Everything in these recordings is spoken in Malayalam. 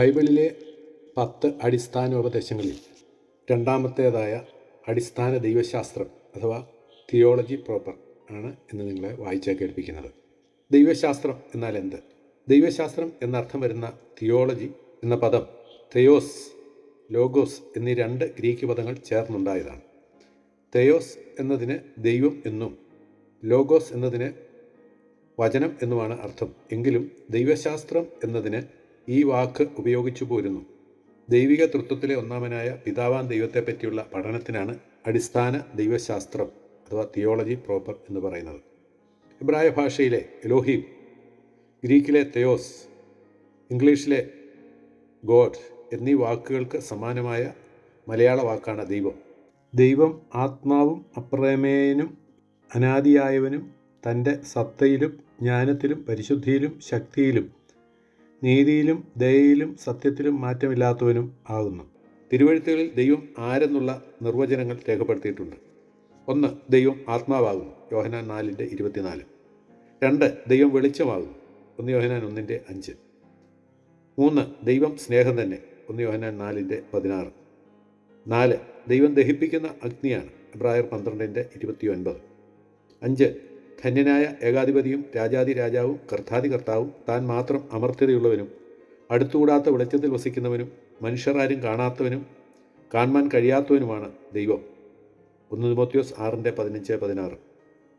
ബൈബിളിലെ പത്ത് അടിസ്ഥാന ഉപദേശങ്ങളിൽ രണ്ടാമത്തേതായ അടിസ്ഥാന ദൈവശാസ്ത്രം അഥവാ തിയോളജി പ്രോപ്പർ ആണ് എന്ന് നിങ്ങളെ വായിച്ചാൽ കേൾപ്പിക്കുന്നത്. ദൈവശാസ്ത്രം എന്നാൽ എന്ത്? ദൈവശാസ്ത്രം എന്നർത്ഥം വരുന്ന തിയോളജി എന്ന പദം തെയോസ് ലോഗോസ് എന്നീ രണ്ട് ഗ്രീക്ക് പദങ്ങൾ ചേർന്നുണ്ടായതാണ്. തെയോസ് എന്നതിന് ദൈവം എന്നും ലോഗോസ് എന്നതിന് വചനം എന്നുമാണ് അർത്ഥം. എങ്കിലും ദൈവശാസ്ത്രം എന്നതിന് ഈ വാക്ക് ഉപയോഗിച്ചു പോരുന്നു. ദൈവിക തൃത്വത്തിലെ ഒന്നാമനായ പിതാവാൻ ദൈവത്തെപ്പറ്റിയുള്ള പഠനത്തിനാണ് അടിസ്ഥാന ദൈവശാസ്ത്രം അഥവാ തിയോളജി പ്രോപ്പർ എന്ന് പറയുന്നത്. ഇബ്രായ ഭാഷയിലെ എലോഹീം ഗ്രീക്കിലെ തെയോസ് ഇംഗ്ലീഷിലെ ഗോഡ് എന്നീ വാക്കുകൾക്ക് സമാനമായ മലയാള വാക്കാണ് ദൈവം. ദൈവം ആത്മാവും അപ്രമേയനും അനാദിയായവനും തന്റെ സത്തയിലും ജ്ഞാനത്തിലും പരിശുദ്ധിയിലും ശക്തിയിലും നീതിയിലും ദയയിലും സത്യത്തിലും മാറ്റമില്ലാത്തവനും ആകുന്നു. തിരുവഴുത്തുകളിൽ ദൈവം ആരെന്നുള്ള നിർവചനങ്ങൾ രേഖപ്പെടുത്തിയിട്ടുണ്ട്. ഒന്ന് ദൈവം ആത്മാവാകുന്നു. യോഹനാൻ നാലിന്റെ ഇരുപത്തിനാല്. രണ്ട് ദൈവം വെളിച്ചമാകുന്നു. ഒന്ന് യോഹനാൻ ഒന്നിന്റെ അഞ്ച്. മൂന്ന് ദൈവം സ്നേഹം തന്നെ. ഒന്ന് യോഹനാൻ നാലിന്റെ പതിനാറ്. നാല് ദൈവം ദഹിപ്പിക്കുന്ന അഗ്നിയാണ്. എബ്രായർ പന്ത്രണ്ടിന്റെ ഇരുപത്തി ഒൻപത് അഞ്ച് ധന്യനായ ഏകാധിപതിയും രാജാതി രാജാവും കർത്താതി കർത്താവും താൻ മാത്രം അമർത്യതയുള്ളവനും അടുത്തുകൂടാത്ത വെളിച്ചത്തിൽ വസിക്കുന്നവനും മനുഷ്യരാരും കാണാത്തവനും കാണാൻ കഴിയാത്തവനുമാണ് ദൈവം. ഒന്ന് തിമോത്യോസ് ആറിന്റെ പതിനഞ്ച് പതിനാറ്.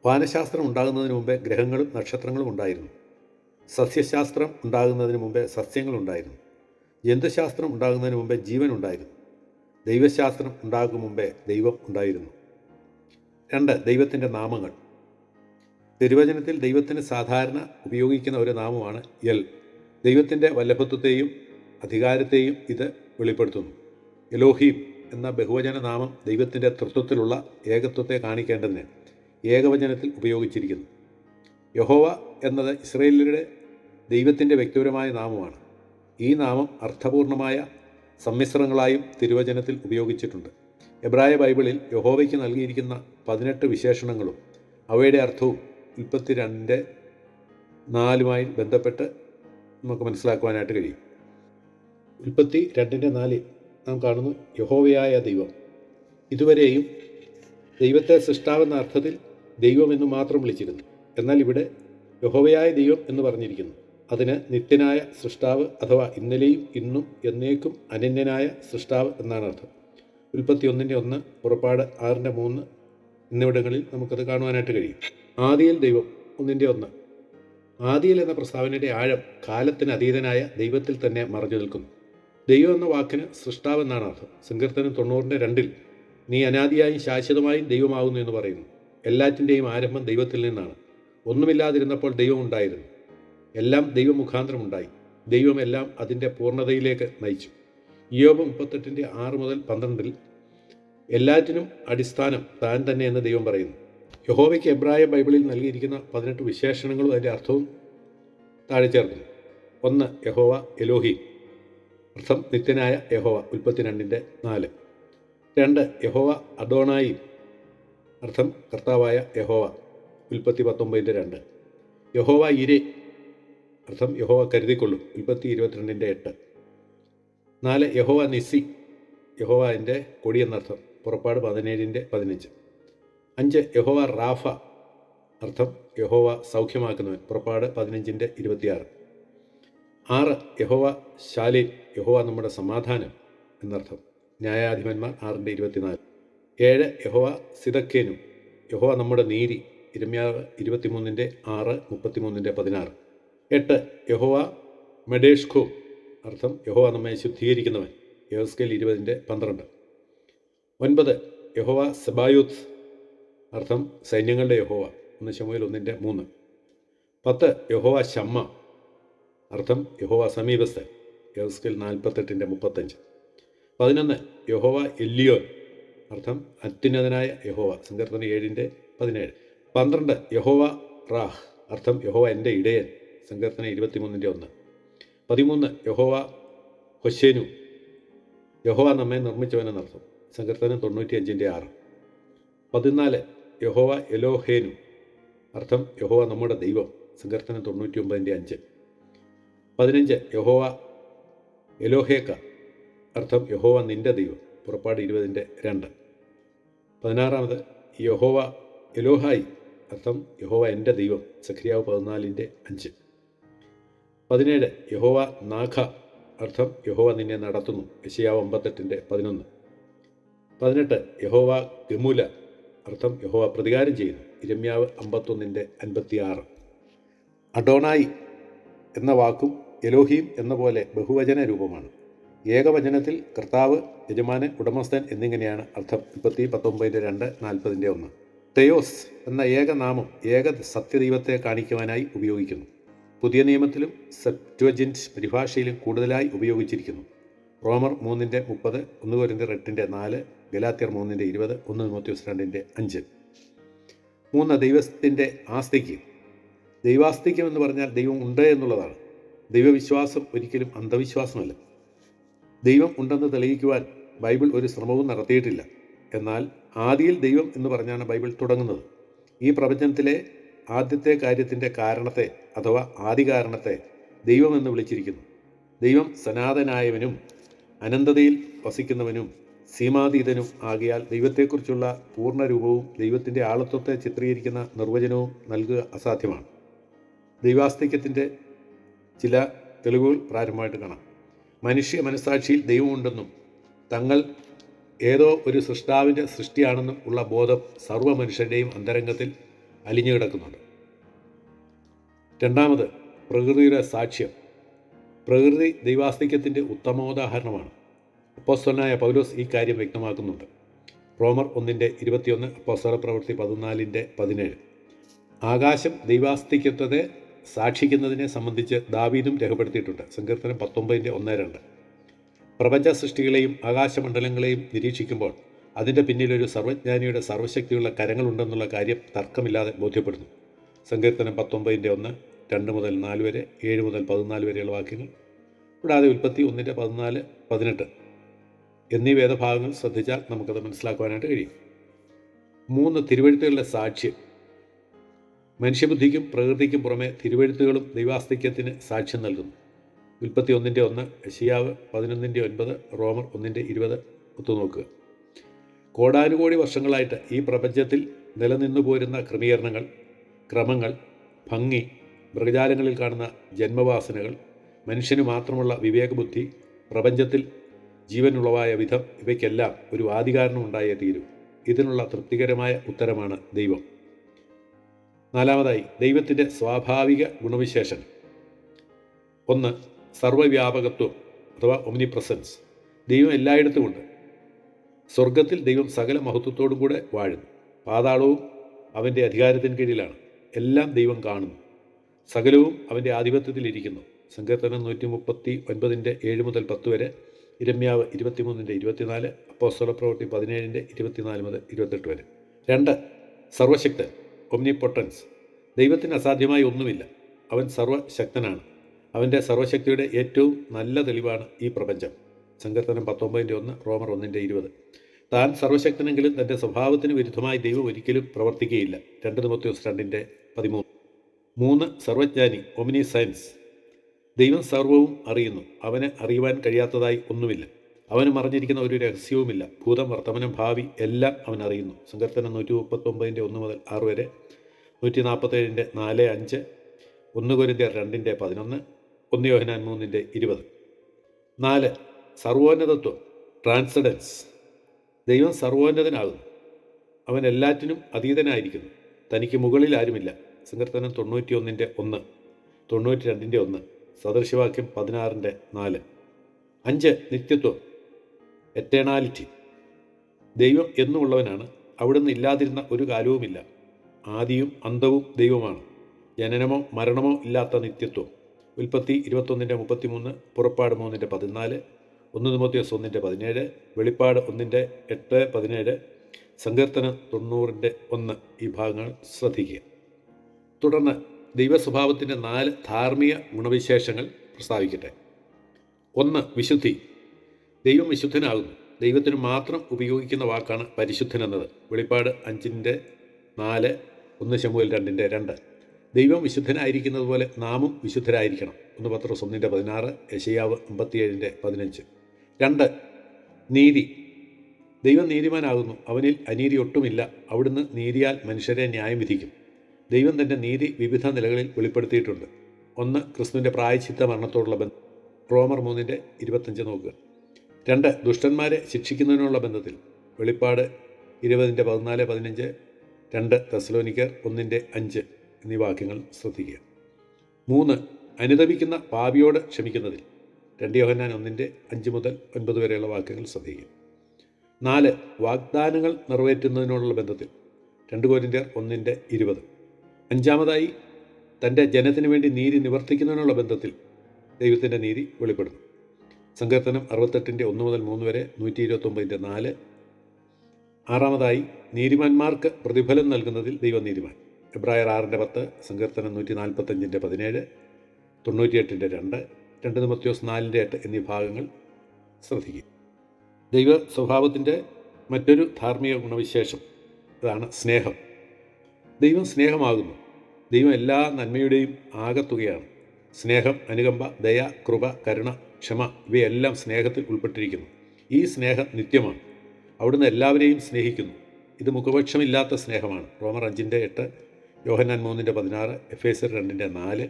വാനശാസ്ത്രം ഉണ്ടാകുന്നതിന് മുമ്പേ ഗ്രഹങ്ങളും നക്ഷത്രങ്ങളും ഉണ്ടായിരുന്നു. സസ്യശാസ്ത്രം ഉണ്ടാകുന്നതിന് മുമ്പേ സസ്യങ്ങളുണ്ടായിരുന്നു ജന്തുശാസ്ത്രം ഉണ്ടാകുന്നതിന് മുമ്പേ ജീവൻ ഉണ്ടായിരുന്നു. ദൈവശാസ്ത്രം ഉണ്ടാകും മുമ്പേ ദൈവം ഉണ്ടായിരുന്നു. രണ്ട് ദൈവത്തിന്റെ നാമങ്ങൾ. തിരുവചനത്തിൽ ദൈവത്തിന് സാധാരണ ഉപയോഗിക്കുന്ന ഒരു നാമമാണ് എൽ. ദൈവത്തിന്റെ വല്ലഭത്വത്തെയും അധികാരത്തെയും ഇത് വെളിപ്പെടുത്തുന്നു. എലോഹീം എന്ന ബഹുവചന നാമം ദൈവത്തിന്റെ തൃത്വത്തിലുള്ള ഏകത്വത്തെ കാണിക്കേണ്ടതിന് ഏകവചനത്തിൽ ഉപയോഗിച്ചിരിക്കുന്നു. യഹോവ എന്നത് ഇസ്രയേലിയുടെ ദൈവത്തിന്റെ വ്യക്തിപരമായ നാമമാണ്. ഈ നാമം അർത്ഥപൂർണമായ സമ്മിശ്രങ്ങളായും തിരുവചനത്തിൽ ഉപയോഗിച്ചിട്ടുണ്ട്. എബ്രായ ബൈബിളിൽ യഹോവയ്ക്ക് നൽകിയിരിക്കുന്ന പതിനെട്ട് വിശേഷണങ്ങളും അവയുടെ അർത്ഥവും ഉൽപ്പത്തി രണ്ട് നാലുമായി ബന്ധപ്പെട്ട് നമുക്ക് മനസ്സിലാക്കുവാനായിട്ട് കഴിയും. ഉൽപ്പത്തി രണ്ടിന്റെ നാലിൽ നാം കാണുന്നു യഹോവയായ ദൈവം ഇതുവരെയും ദൈവത്തെ സൃഷ്ടാവെന്ന അർത്ഥത്തിൽ ദൈവമെന്ന് മാത്രം വിളിച്ചിരുന്നു. എന്നാൽ ഇവിടെ യഹോവയായ ദൈവം എന്ന് പറഞ്ഞിരിക്കുന്നു. അതിന് നിത്യനായ സൃഷ്ടാവ് അഥവാ ഇന്നലെയും ഇന്നും എന്നേക്കും അനന്യനായ സൃഷ്ടാവ് എന്നാണ് അർത്ഥം. ഉൽപ്പത്തി ഒന്നിന്റെ ഒന്ന് പുറപ്പാട് ആറിന്റെ മൂന്ന് എന്നിവിടങ്ങളിൽ നമുക്കത് കാണുവാനായിട്ട് കഴിയും. ആദിയിൽ ദൈവം ഒന്നിന്റെ ഒന്ന്. ആദിയിൽ എന്ന പ്രസ്താവനയുടെ ആഴം കാലത്തിന് അതീതനായ ദൈവത്തിൽ തന്നെ മറഞ്ഞു നിൽക്കുന്നു. ദൈവം എന്ന വാക്കിന് സൃഷ്ടാവ് എന്നാണ് അർത്ഥം. സങ്കീർത്തനം തൊണ്ണൂറിന്റെ രണ്ടിൽ നീ അനാദിയായും ശാശ്വതമായും ദൈവമാകുന്നു എന്ന് പറയുന്നു. എല്ലാറ്റിന്റെയും ആരംഭം ദൈവത്തിൽ നിന്നാണ്. ഒന്നുമില്ലാതിരുന്നപ്പോൾ ദൈവം ഉണ്ടായിരുന്നു. എല്ലാം ദൈവമുഖാന്തരം ഉണ്ടായി ദൈവം എല്ലാം അതിന്റെ പൂർണതയിലേക്ക് നയിച്ചു. ഇയോബ് മുപ്പത്തെട്ടിന്റെ ആറ് മുതൽ പന്ത്രണ്ടിൽ എല്ലാറ്റിനും അടിസ്ഥാനം താൻ തന്നെ എന്ന് ദൈവം പറയുന്നു. യഹോവയ്ക്ക് എബ്രായ ബൈബിളിൽ നൽകിയിരിക്കുന്ന പതിനെട്ട് വിശേഷണങ്ങളും അതിന്റെ അർത്ഥവും താഴെ ചേർക്കുന്നു. ഒന്ന് യഹോവ എലോഹി. അർത്ഥം നിത്യനായ യഹോവ ഉൽപ്പത്തി രണ്ടിന്റെ നാല്. രണ്ട് യഹോവ അഡോണായി. അർത്ഥം കർത്താവായ യഹോവ ഉൽപ്പത്തി പത്തൊമ്പതിന്റെ രണ്ട്. യഹോവ ഇരെ. അർത്ഥം യഹോവ കരുതിക്കൊള്ളും. ഉൽപ്പത്തി ഇരുപത്തിരണ്ടിന്റെ എട്ട്. നാല് യഹോവ നിസ്സി. യഹോവ എന്റെ കൊടി എന്നർത്ഥം. പുറപ്പാട് പതിനേഴിന്റെ പതിനഞ്ച്. അഞ്ച് യഹോവ റാഫ അർത്ഥം യഹോവ സൗഖ്യമാക്കുന്നവൻ. പുറപ്പാട് പതിനഞ്ചിന്റെ ഇരുപത്തിയാറ്. ആറ് യഹോവ ശാലി യഹോവ നമ്മുടെ സമാധാനം എന്നർത്ഥം. ന്യായാധിപന്മാർ ആറിന്റെ ഇരുപത്തിനാല്. ഏഴ് യഹോവ സിതക്കേനും യഹോവ നമ്മുടെ നീതി ഇരമ്യാവ് ഇരുപത്തിമൂന്നിന്റെ ആറ് മുപ്പത്തിമൂന്നിന്റെ പതിനാറ്. എട്ട് യഹോവ മെഡേഷ്ഖോ അർത്ഥം യഹോവ നമ്മെ ശുദ്ധീകരിക്കുന്നവൻ. യോസ്കേൽ ഇരുപതിന്റെ പന്ത്രണ്ട്. ഒൻപത് യഹോവ സെബായൂത്ത് അർത്ഥം സൈന്യങ്ങളുടെ യഹോവ ഒന്ന് ശമുവേൽ ഒന്നിന്റെ മൂന്ന്. പത്ത് യഹോവ ശമ്മ. അർത്ഥം യഹോവ സമീപസ്ഥൻ. യോസ്കിൽ നാൽപ്പത്തെട്ടിന്റെ മുപ്പത്തഞ്ച്. പതിനൊന്ന് യഹോവ എല്ലിയോൻ. അർത്ഥം അത്യുന്നതനായ യഹോവ. സങ്കീർത്തന ഏഴിന്റെ പതിനേഴ്. പന്ത്രണ്ട് യഹോവ റാഹ്. അർത്ഥം യഹോവ എന്റെ ഇടയൻ. സങ്കീർത്തന ഇരുപത്തിമൂന്നിന്റെ ഒന്ന്. പതിമൂന്ന് യഹോവ ഹൊശേനു. യഹോവ നമ്മെ നിർമ്മിച്ചവനെന്നർത്ഥം സങ്കീർത്തനം തൊണ്ണൂറ്റി അഞ്ചിന്റെ ആറ്. പതിനാല് യഹോവ എലോഹേനു. അർത്ഥം യഹോവ നമ്മുടെ ദൈവം. സങ്കീർത്തനം തൊണ്ണൂറ്റി ഒമ്പതിന്റെ അഞ്ച്. പതിനഞ്ച് യഹോവ എലോഹേക്ക. അർത്ഥം യഹോവ നിന്റെ ദൈവം. പുറപ്പാട് ഇരുപതിന്റെ രണ്ട്. പതിനാറാമത് യഹോവ എലോഹായി. അർത്ഥം യഹോവ എന്റെ ദൈവം. സഖ്രിയാവ് പതിനാലിന്റെ അഞ്ച്. പതിനേഴ് യഹോവ നാഖ. അർത്ഥം യഹോവ നിന്നെ നടത്തുന്നു. യശയാവ് അമ്പത്തെട്ടിന്റെ പതിനൊന്ന്. പതിനെട്ട് യഹോവ ഗമുല. അർത്ഥം യഹോവ പ്രതികാരം ചെയ്യുന്നു. ഇരമ്യാവ് അമ്പത്തൊന്നിന്റെ അൻപത്തിയാറ്. അഡോണായി എന്ന വാക്കും എലോഹീം എന്ന പോലെ ബഹുവചന രൂപമാണ്. ഏകവചനത്തിൽ കർത്താവ് യജമാനൻ ഉടമസ്ഥൻ എന്നിങ്ങനെയാണ് അർത്ഥം മുപ്പത്തി പത്തൊമ്പതിന്റെ രണ്ട് നാൽപ്പതിന്റെ ഒന്ന്. തെയോസ് എന്ന ഏകനാമം ഏക സത്യദൈവത്തെ കാണിക്കുവാനായി ഉപയോഗിക്കുന്നു. പുതിയ നിയമത്തിലും സെപ്റ്റുവജന്റ് പരിഭാഷയിലും കൂടുതലായി ഉപയോഗിച്ചിരിക്കുന്നു. റോമർ മൂന്നിന്റെ മുപ്പത് ഒന്ന് കോരിന്റെ എട്ടിന്റെ നാല് ഗലാത്തിയർ മൂന്നിന്റെ ഇരുപത് ഒന്ന് തിമോത്യോസ് രണ്ടിന്റെ അഞ്ച്. മൂന്ന് ദൈവത്തിന്റെ ആസ്തിക്യം ദൈവാസ്തിക്യം എന്ന് പറഞ്ഞാൽ ദൈവം ഉണ്ട് എന്നുള്ളതാണ്. ദൈവവിശ്വാസം ഒരിക്കലും അന്ധവിശ്വാസമല്ല. ദൈവം ഉണ്ടെന്ന് തെളിയിക്കുവാൻ ബൈബിൾ ഒരു ശ്രമവും നടത്തിയിട്ടില്ല. എന്നാൽ ആദിയിൽ ദൈവം എന്ന് പറഞ്ഞാണ് ബൈബിൾ തുടങ്ങുന്നത്. ഈ പ്രപഞ്ചത്തിലെ ആദ്യത്തെ കാര്യത്തിന്റെ കാരണത്തെ അഥവാ ആദി കാരണത്തെ ദൈവം എന്ന് വിളിച്ചിരിക്കുന്നു. ദൈവം സനാതനായവനും അനന്തതയിൽ വസിക്കുന്നവനും സീമാതീതനും ആകിയാൽ ദൈവത്തെക്കുറിച്ചുള്ള പൂർണ രൂപവും ദൈവത്തിന്റെ ആളത്വത്തെ ചിത്രീകരിക്കുന്ന നിർവചനവും നൽകുക അസാധ്യമാണ്. ദൈവാസ്തിക്യത്തിന്റെ ചില തെളിവുകൾ പ്രാരംഭമായിട്ട് കാണാം. മനുഷ്യ മനസ്സാക്ഷിയിൽ ദൈവമുണ്ടെന്നും തങ്ങൾ ഏതോ ഒരു സൃഷ്ടാവിന്റെ സൃഷ്ടിയാണെന്നും ഉള്ള ബോധം സർവ മനുഷ്യരുടെയും അന്തരംഗത്തിൽ അലിഞ്ഞു കിടക്കുന്നുണ്ട്. രണ്ടാമത് പ്രകൃതിയുടെ സാക്ഷ്യം. പ്രകൃതി ദൈവാസ്തിക്യത്തിന്റെ ഉത്തമോദാഹരണമാണ്. അപ്പോസ്തലനായ പൗലോസ് ഈ കാര്യം വ്യക്തമാക്കുന്നുണ്ട്. റോമർ ഒന്നിന്റെ ഇരുപത്തിയൊന്ന് അപ്പോസ്തല പ്രവൃത്തി പതിനാലിന്റെ പതിനേഴ്. ആകാശം ദൈവാസ്തിക്യത്തെ സാക്ഷിക്കുന്നതിനെ സംബന്ധിച്ച് ദാവീദും രേഖപ്പെടുത്തിയിട്ടുണ്ട്. സങ്കീർത്തനം പത്തൊമ്പതിന്റെ ഒന്ന് രണ്ട്. പ്രപഞ്ച സൃഷ്ടികളെയും ആകാശമണ്ഡലങ്ങളെയും നിരീക്ഷിക്കുമ്പോൾ അതിന്റെ പിന്നിലൊരു സർവജ്ഞാനിയുടെ സർവശക്തിയുള്ള കരങ്ങളുണ്ടെന്നുള്ള കാര്യം തർക്കമില്ലാതെ ബോധ്യപ്പെടുന്നു. സങ്കീർത്തനം പത്തൊമ്പതിന്റെ ഒന്ന് രണ്ട് മുതൽ നാല് വരെ ഏഴ് മുതൽ പതിനാല് വരെയുള്ള വാക്യങ്ങൾ. കൂടാതെ ഉൽപ്പത്തി ഒന്നിന്റെ പതിനാല് പതിനെട്ട്. എന്നീ വേദഭാഗങ്ങൾ ശ്രദ്ധിച്ചാൽ നമുക്കത് മനസ്സിലാക്കുവാനായിട്ട് കഴിയും. മൂന്ന് തിരുവഴുത്തുകളുടെ സാക്ഷ്യം. മനുഷ്യബുദ്ധിക്കും പ്രകൃതിക്കും പുറമെ തിരുവഴുത്തുകളും ദൈവാസ്തിക്യത്തിന് സാക്ഷ്യം നൽകുന്നു. ഉൽപ്പത്തി ഒന്നിന്റെ ഒന്ന് ഷിയാവ് പതിനൊന്നിന്റെ ഒൻപത് റോമർ ഒന്നിന്റെ ഇരുപത് ഒത്തുനോക്കുക കോടാനുകോടി വർഷങ്ങളായിട്ട് ഈ പ്രപഞ്ചത്തിൽ നിലനിന്നു പോരുന്ന ക്രമീകരണങ്ങൾ ക്രമങ്ങൾ ഭംഗി മൃഗജാലങ്ങളിൽ കാണുന്ന ജന്മവാസനകൾ മനുഷ്യന് മാത്രമുള്ള വിവേകബുദ്ധി പ്രപഞ്ചത്തിൽ ജീവനുളവായ വിധം ഇവയ്ക്കെല്ലാം ഒരു ആദികാരണം ഉണ്ടായേ തീരൂ. ഇതിനുള്ള തൃപ്തികരമായ ഉത്തരമാണ് ദൈവം. നാലാമതായി ദൈവത്തിന്റെ സ്വാഭാവിക ഗുണവിശേഷം ഒന്ന് സർവവ്യാപകത്വം അഥവാ ഒമിനി പ്രസൻസ് ദൈവം എല്ലായിടത്തുമുണ്ട് സ്വർഗത്തിൽ ദൈവം സകല മഹത്വത്തോടും കൂടെ വാഴുന്നു. പാതാളവും അവന്റെ അധികാരത്തിന് കീഴിലാണ്. എല്ലാം ദൈവം കാണുന്നു. സകലവും അവന്റെ ആധിപത്യത്തിലിരിക്കുന്നു സങ്കീർത്തനം നൂറ്റി മുപ്പത്തി ഒൻപതിന്റെ ഏഴ് മുതൽ പത്ത് വരെ ഇരമ്യാവ് ഇരുപത്തിമൂന്നിന്റെ ഇരുപത്തിനാല് അപ്പോസ്തല പ്രവൃത്തി പതിനേഴിന്റെ ഇരുപത്തിനാല് മുതൽ ഇരുപത്തെട്ട് വരെ. രണ്ട് സർവശക്തൻ ഒമ്നിപൊട്ടൻസ് ദൈവത്തിന് അസാധ്യമായി ഒന്നുമില്ല. അവൻ സർവശക്തനാണ്. അവന്റെ സർവശക്തിയുടെ ഏറ്റവും നല്ല തെളിവാണ് ഈ പ്രപഞ്ചം. സങ്കീർത്തനം പത്തൊമ്പതിന്റെ ഒന്ന് റോമർ ഒന്നിന്റെ ഇരുപത്. താൻ സർവശക്തനെങ്കിലും തന്റെ സ്വഭാവത്തിന് വിരുദ്ധമായി ദൈവം ഒരിക്കലും പ്രവർത്തിക്കുകയില്ല. രണ്ട് നിമത്യോസ് രണ്ടിന്റെ പതിമൂന്ന്. മൂന്ന് സർവജ്ഞാനി ഒമിനി സയൻസ് ദൈവം സർവവും അറിയുന്നു. അവന് അറിയുവാൻ കഴിയാത്തതായി ഒന്നുമില്ല. അവന് മറിഞ്ഞിരിക്കുന്ന ഒരു രഹസ്യവുമില്ല. ഭൂതം വർത്തമാനം ഭാവി എല്ലാം അവൻ അറിയുന്നു. സങ്കീർത്തനം നൂറ്റി മുപ്പത്തൊമ്പതിന്റെ ഒന്ന് മുതൽ ആറ് വരെ നൂറ്റി നാൽപ്പത്തേഴിന്റെ നാല് അഞ്ച് ഒന്ന് കൊരിന്തിയ രണ്ടിന്റെ പതിനൊന്ന് ഒന്ന് യോഹനാൻ മൂന്നിന്റെ ഇരുപത്. നാല് സർവോന്നതത്വം ട്രാൻസഡൻസ്. ദൈവം സർവോന്നതനാകുന്നു. അവൻ എല്ലാറ്റിനും അതീതനായിരിക്കുന്നു. തനിക്ക് മുകളിൽ ആരുമില്ല. സങ്കീർത്തനം തൊണ്ണൂറ്റി ഒന്നിന്റെ ഒന്ന് തൊണ്ണൂറ്റി രണ്ടിന്റെ ഒന്ന്. സദൃശവാക്യം പതിനാറിന്റെ നാല്. അഞ്ച് നിത്യത്വം എറ്റേണാലിറ്റി ദൈവം എന്നുമുള്ളവനാണ് അവിടുന്ന് ഇല്ലാതിരുന്ന ഒരു കാലവുമില്ല. ആദിയും അന്തവും ദൈവമാണ്. ജനനമോ മരണമോ ഇല്ലാത്ത നിത്യത്വം. ഉൽപ്പത്തി ഇരുപത്തൊന്നിന്റെ മുപ്പത്തിമൂന്ന് പുറപ്പാട് മൂന്നിന്റെ പതിനാല് ഒന്ന് മുപ്പത്തിയസ് ഒന്നിന്റെ പതിനേഴ് വെളിപ്പാട് ഒന്നിന്റെ എട്ട് പതിനേഴ് സങ്കീർത്തനം തൊണ്ണൂറിന്റെ ഒന്ന്. ഈ ഭാഗങ്ങൾ ശ്രദ്ധിക്കുക. തുടർന്ന് ദൈവസ്വഭാവത്തിന്റെ നാല് ധാർമ്മിക ഗുണവിശേഷങ്ങൾ പ്രസ്താവിക്കട്ടെ. ഒന്ന് വിശുദ്ധി. ദൈവം വിശുദ്ധനാകുന്നു. ദൈവത്തിന് മാത്രം ഉപയോഗിക്കുന്ന വാക്കാണ് പരിശുദ്ധൻ എന്നത് വെളിപ്പാട് അഞ്ചിന്റെ നാല് ഒന്ന് ശമ്പുവിൽ രണ്ടിന്റെ രണ്ട്. ദൈവം വിശുദ്ധനായിരിക്കുന്നത് പോലെ നാമും വിശുദ്ധരായിരിക്കണം. ഒന്ന് പത്രോസ് ഒന്നിന്റെ പതിനാറ് യശയാവ് അമ്പത്തിയേഴിന്റെ പതിനഞ്ച്. രണ്ട് നീതി. ദൈവം നീതിമാനാകുന്നു. അവനിൽ അനീതി ഒട്ടുമില്ല. അവിടുന്ന് നീതിയാൽ മനുഷ്യരെ ന്യായം വിധിക്കും. ദൈവം തന്റെ നീതി വിവിധ നിലകളിൽ വെളിപ്പെടുത്തിയിട്ടുണ്ട്. ഒന്ന് ക്രിസ്തുവിന്റെ പ്രായച്ചിത്ത മരണത്തോടുള്ള ബന്ധം. റോമർ മൂന്നിന്റെ ഇരുപത്തഞ്ച് നോക്കുക. രണ്ട് ദുഷ്ടന്മാരെ ശിക്ഷിക്കുന്നതിനുള്ള ബന്ധത്തിൽ. വെളിപ്പാട് ഇരുപതിന്റെ പതിനാല് പതിനഞ്ച്. രണ്ട് തെസ്ലോനിക്കർ ഒന്നിന്റെ അഞ്ച് എന്നീ വാക്യങ്ങൾ ശ്രദ്ധിക്കുക. മൂന്ന് അനുദപിക്കുന്ന പാപിയോട് ക്ഷമിക്കുന്നതിൽ. രണ്ട് യോഹന്നാൻ ഒന്നിന്റെ അഞ്ച് മുതൽ ഒൻപത് വരെയുള്ള വാക്യങ്ങൾ ശ്രദ്ധിക്കുക. നാല് വാഗ്ദാനങ്ങൾ നിറവേറ്റുന്നതിനോടുള്ള ബന്ധത്തിൽ. രണ്ട് കോരിന്റെ ഒന്നിന്റെ ഇരുപത്. അഞ്ചാമതായി തന്റെ ജനത്തിനു വേണ്ടി നീതി നിവർത്തിക്കുന്നതിനുള്ള ബന്ധത്തിൽ ദൈവത്തിന്റെ നീതി വെളിപ്പെടുന്നു. സങ്കീർത്തനം അറുപത്തെട്ടിന്റെ ഒന്ന് മുതൽ മൂന്ന് വരെ നൂറ്റി ഇരുപത്തൊമ്പതിന്റെ നാല്. ആറാമതായി നീതിമാന്മാർക്ക് പ്രതിഫലം നൽകുന്നതിൽ ദൈവം നീതിമാൻ എബ്രായർ ആറിന്റെ പത്ത് സങ്കീർത്തനം നൂറ്റി നാൽപ്പത്തഞ്ചിന്റെ പതിനേഴ് തൊണ്ണൂറ്റിയെട്ടിന്റെ രണ്ട് രണ്ട് മത്യോസ് നാലിന്റെ എട്ട് എന്നീ ഭാഗങ്ങൾ ശ്രദ്ധിക്കും ദൈവ സ്വഭാവത്തിന്റെ മറ്റൊരു ധാർമ്മിക ഗുണവിശേഷം അതാണ് സ്നേഹം. ദൈവം സ്നേഹമാകുന്നു. ദൈവം എല്ലാ നന്മയുടെയും ആകത്തുകയാണ്. സ്നേഹം അനുകമ്പ ദയ കൃപ കരുണ ക്ഷമ ഇവയെല്ലാം സ്നേഹത്തിൽ ഉൾപ്പെട്ടിരിക്കുന്നു. ഈ സ്നേഹം നിത്യമാണ്. അവിടുന്ന് എല്ലാവരെയും സ്നേഹിക്കുന്നു. ഇത് മുഖപക്ഷമില്ലാത്ത സ്നേഹമാണ്. റോമർ അഞ്ചിന്റെ എട്ട് യോഹനാൻ മൂന്നിന്റെ പതിനാറ് എഫ് എസ് രണ്ടിന്റെ നാല്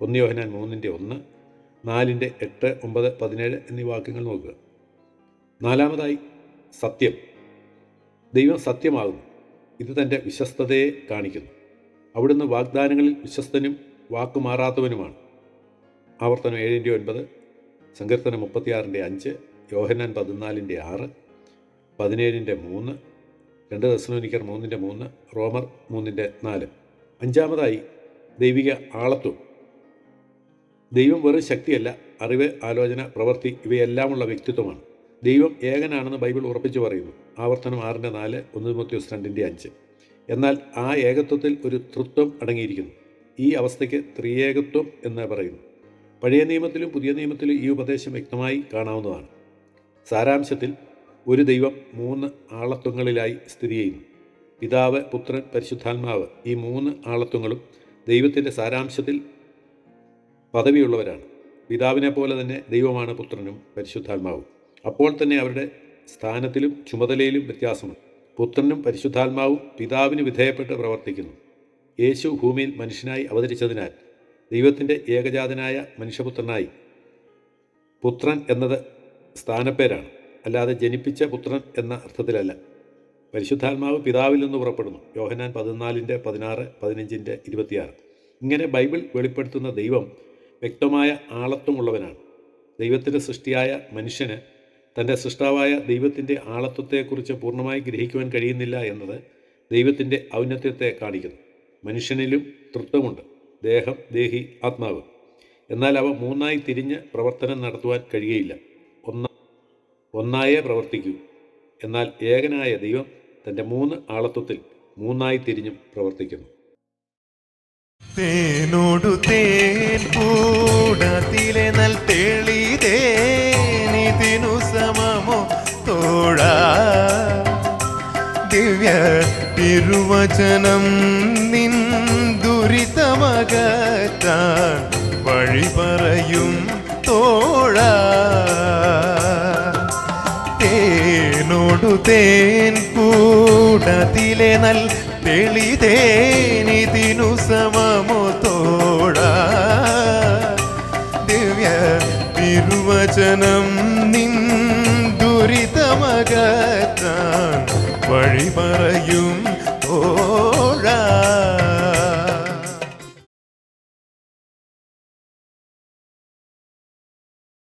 ഒന്ന് യോഹനാൻ മൂന്നിന്റെ ഒന്ന് നാലിന്റെ എട്ട് ഒമ്പത് പതിനേഴ് എന്നീ വാക്യങ്ങൾ നോക്കുക. നാലാമതായി സത്യം. ദൈവം സത്യമാകുന്നു. ഇത് തന്റെ വിശ്വസ്തതയെ കാണിക്കുന്നു. അവിടുന്ന് വാഗ്ദാനങ്ങളിൽ വിശ്വസ്തനും വാക്കുമാറാത്തവനുമാണ്. ആവർത്തനം ഏഴിന്റെ ഒൻപത് സങ്കീർത്തനം മുപ്പത്തിയാറിന്റെ അഞ്ച് യോഹന്നാൻ പതിനാലിന്റെ ആറ് പതിനേഴിന്റെ മൂന്ന് രണ്ട് ദശലോനിക്കർ മൂന്നിന്റെ മൂന്ന് റോമർ മൂന്നിന്റെ നാല്. അഞ്ചാമതായി ദൈവിക ആളത്വം. ദൈവം വെറും ശക്തിയല്ല അറിവ് ആലോചന പ്രവൃത്തി ഇവയെല്ലാമുള്ള വ്യക്തിത്വമാണ്. ദൈവം ഏകനാണെന്ന് ബൈബിൾ ഉറപ്പിച്ചു പറയുന്നു. ആവർത്തനം ആറിന്റെ നാല് ഒന്ന് മുത്തിയോസ് രണ്ടിന്റെ അഞ്ച്. എന്നാൽ ആ ഏകത്വത്തിൽ ഒരു തൃത്വം അടങ്ങിയിരിക്കുന്നു. ഈ അവസ്ഥയ്ക്ക് ത്രിയേകത്വം എന്ന് പറയുന്നു. പഴയ നിയമത്തിലും പുതിയ നിയമത്തിലും ഈ ഉപദേശം വ്യക്തമായി കാണാവുന്നതാണ്. സാരാംശത്തിൽ ഒരു ദൈവം മൂന്ന് ആളത്വങ്ങളിലായി സ്ഥിതി ചെയ്യുന്നു. പിതാവ് പുത്രൻ പരിശുദ്ധാത്മാവ് ഈ മൂന്ന് ആളത്വങ്ങളും ദൈവത്തിന്റെ സാരാംശത്തിൽ പദവിയുള്ളവരാണ്. പിതാവിനെ പോലെ തന്നെ ദൈവമാണ് പുത്രനും പരിശുദ്ധാത്മാവും. അപ്പോൾ തന്നെ അവരുടെ സ്ഥാനത്തിലും ചുമതലയിലും വ്യത്യാസമുണ്ട്. പുത്രനും പരിശുദ്ധാത്മാവും പിതാവിന് വിധേയപ്പെട്ട് പ്രവർത്തിക്കുന്നു. യേശു ഭൂമിയിൽ മനുഷ്യനായി അവതരിച്ചതിനാൽ ദൈവത്തിന്റെ ഏകജാതനായ മനുഷ്യപുത്രനായി. പുത്രൻ എന്നത് സ്ഥാനപ്പേരാണ്. അല്ലാതെ ജനിപ്പിച്ച പുത്രൻ എന്ന അർത്ഥത്തിലല്ല. പരിശുദ്ധാത്മാവ് പിതാവിൽ നിന്ന് പുറപ്പെടുന്നു. യോഹനാൻ പതിനാലിന്റെ പതിനാറ് പതിനഞ്ചിന്റെ ഇരുപത്തിയാറ്. ഇങ്ങനെ ബൈബിൾ വെളിപ്പെടുത്തുന്ന ദൈവം വ്യക്തമായ ആളത്വമുള്ളവനാണ്. ദൈവത്തിന്റെ സൃഷ്ടിയായ മനുഷ്യന് തന്റെ സൃഷ്ടാവായ ദൈവത്തിന്റെ ആളത്വത്തെക്കുറിച്ച് പൂർണമായി ഗ്രഹിക്കുവാൻ കഴിയുന്നില്ല എന്നത് ദൈവത്തിന്റെ ഔന്നത്യത്തെ കാണിക്കുന്നു. മനുഷ്യനിലും തൃത്വമുണ്ട്. ദേഹം ദേഹി ആത്മാവ്. എന്നാൽ അവ മൂന്നായി തിരിഞ്ഞ് പ്രവർത്തനം നടത്തുവാൻ കഴിയുകയില്ല ഒന്ന ഒന്നായേ പ്രവർത്തിക്കൂ. എന്നാൽ ഏകനായ ദൈവം തന്റെ മൂന്ന് ആളത്വത്തിൽ മൂന്നായി തിരിഞ്ഞും പ്രവർത്തിക്കുന്നു. തേനോടു തേൻ കൂടത്തിലെ നൽ തെളിതേനിതിനു സമമോ തോടാ ദിവ്യ തിരുവചനം നിൻ ദുരിതമകറ്റാൻ വഴി പറയും തോഴ. തേനോടു തേൻ കൂടത്തിലെ നൽ തെളിതേനിതിനു സമമോ തോഴ. ദിവ്യ തിരുവചനം നിൻ ദുരിതമകറ്റാൻ വഴി പറയും